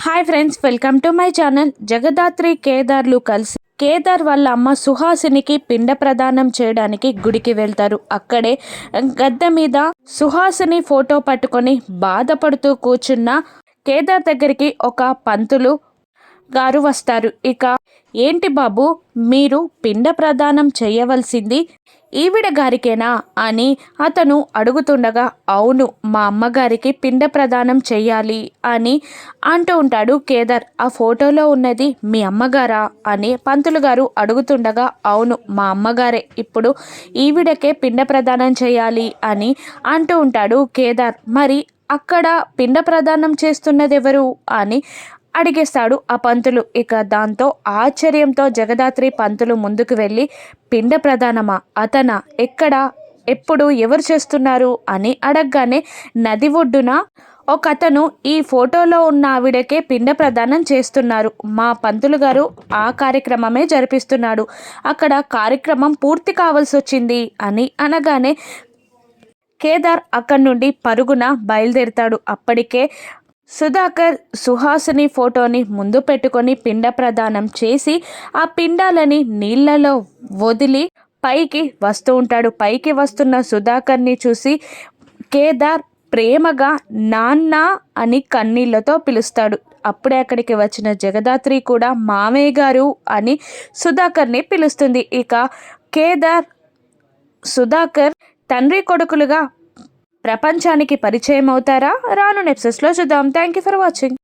Hi friends welcome to my channel. Jagadhatri కేదార్లు కలిసి కేదార్ వాళ్ళ అమ్మ సుహాసినికి పిండ ప్రదానం చేయడానికి గుడికి వెళ్తారు. అక్కడే గద్దె మీద సుహాసిని ఫోటో పట్టుకొని బాధపడుతూ కూర్చున్న కేదార్ దగ్గరికి ఒక పంతులు గారు వస్తారు. ఇక ఏంటి బాబు మీరు పిండ ప్రదానం చేయవలసింది ఈవిడ గారికేనా అని అతను అడుగుతుండగా అవును మా అమ్మగారికి పిండ ప్రదానం చెయ్యాలి అని అంటూ ఉంటాడు కేదార్. ఆ ఫోటోలో ఉన్నది మీ అమ్మగారా అని పంతులు గారు అడుగుతుండగా అవును మా అమ్మగారే. ఇప్పుడు ఈవిడకే పిండ ప్రదానం చేయాలి అని అంటూ ఉంటాడు కేదార్. మరి అక్కడ పిండ ప్రదానం చేస్తున్నది ఎవరు అని అడిగేస్తాడు ఆ పంతులు. ఇక దాంతో ఆశ్చర్యంతో జగదాత్రి పంతులు ముందుకు వెళ్ళి పిండ ప్రధానమా అతన ఎక్కడ ఎప్పుడు ఎవరు చేస్తున్నారు? అని అడగగానే నది ఒడ్డున? ఒక అతను ఈ ఫోటోలో ఉన్న ఆవిడకే పిండ ప్రదానం చేస్తున్నారు. మా పంతులు గారు ఆ కార్యక్రమమే జరిపిస్తున్నాడు. అక్కడ కార్యక్రమం పూర్తి కావాల్సి వచ్చింది అని అనగానే కేదార్ అక్కడి నుండి పరుగున బయలుదేరుతాడు. అప్పటికే సుధాకర్ సుహాసిని ఫోటోని ముందు పెట్టుకొని పిండ ప్రదానం చేసి ఆ పిండాలని నీళ్ళలో వదిలి పైకి వస్తూ ఉంటాడు. పైకి వస్తున్న సుధాకర్ని చూసి కేదార్ ప్రేమగా నాన్న అని కన్నీళ్ళతో పిలుస్తాడు. అప్పుడే అక్కడికి వచ్చిన జగదాత్రి కూడా మామయ్య గారు అని సుధాకర్ని పిలుస్తుంది. ఇక కేదార్ సుధాకర్ తండ్రి కొడుకులుగా ప్రపంచానికి పరిచయం అవుతారా రాను నెప్సెస్లో చూద్దాం. Thank you for watching